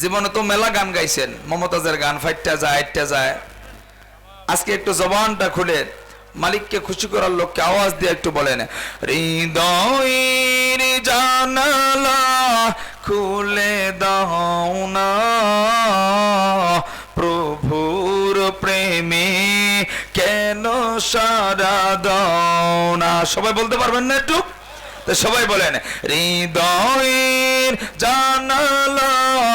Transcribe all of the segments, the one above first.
জীবনে তো মেলা গান গাইছেন। মমতাজের গান, ফাইটটা যায়, আইটটা যায়। আজকে একটু জবানটা খুলে মালিককে খুশি করার লোককে আওয়াজ দিয়ে একটু বলেন। হৃদয়ের জানালা খুলে দাও না। প্রভুর প্রেমে কেন সারা দাও না? সবাই বলতে পারবেন না একটু? তো সবাই বলেন, হৃদয়ের জানালা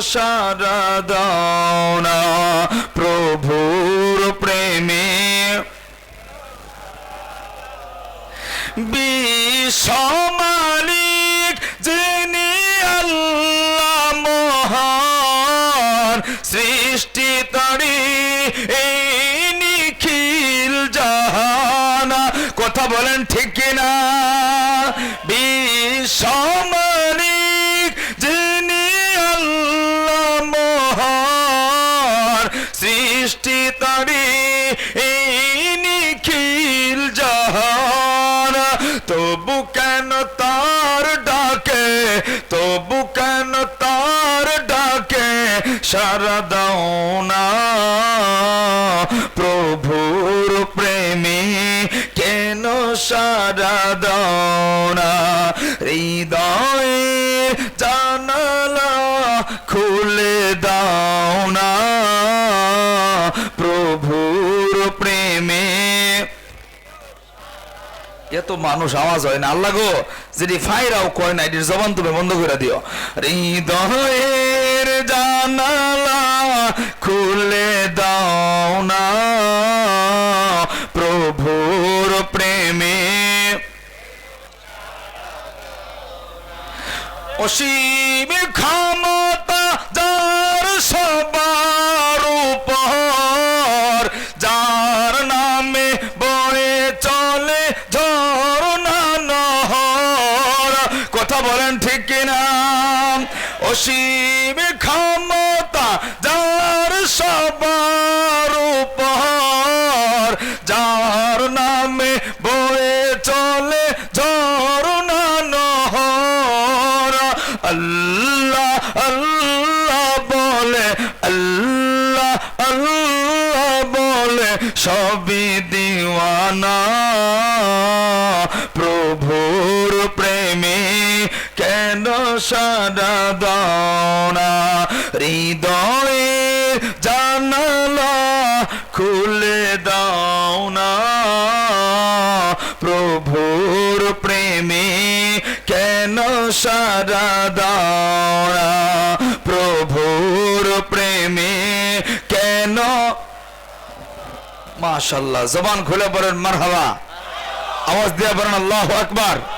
সারা দাও না প্রভুর প্রেমে। বিশ্বমালিক যিনি আল্লাহ মহান, সৃষ্টি তরি, এই নিখিল জাহানা। কথা বলেন ঠিক কিনা? বিশ্বমালিক সৃষ্টি তরি নিখিল জাহান। তবু কেন তার ডাকে, তবু কেন তার ডাকে, সারা দাও না। প্রভুর প্রেমে কেন সারা দাও না? হৃদয়ে জানালা খুলে এত মানুষ আওয়াজ হয় না। আল্লাহ গো, যদি ফাইরাও কয় না, এটির জবান তুমি বন্ধ করে দিও। হৃদয়ের জানালা খুলে দাও না। প্রভুর প্রেমে অসীম ক্ষমতা বলেন ঠিক অসীম ক্ষমতা যার সবার উপর যার নামে বয়ে চলে ঝরনা নহর। আল্লাহ আল্লাহ বলে, আল্লাহ আল্লাহ বলে, সবই দিওয়ানা। সারা দাওনা হৃদয়ে জানালা খুলে দাও না। প্রভুর প্রেমে কেন সারা দাওনা প্রভুর প্রেমে কেন? মাশাল্লাহ জবান খুলে পড়েন, মারহাবা। আওয়াজ দিয়ে বলেন আল্লাহ আকবার।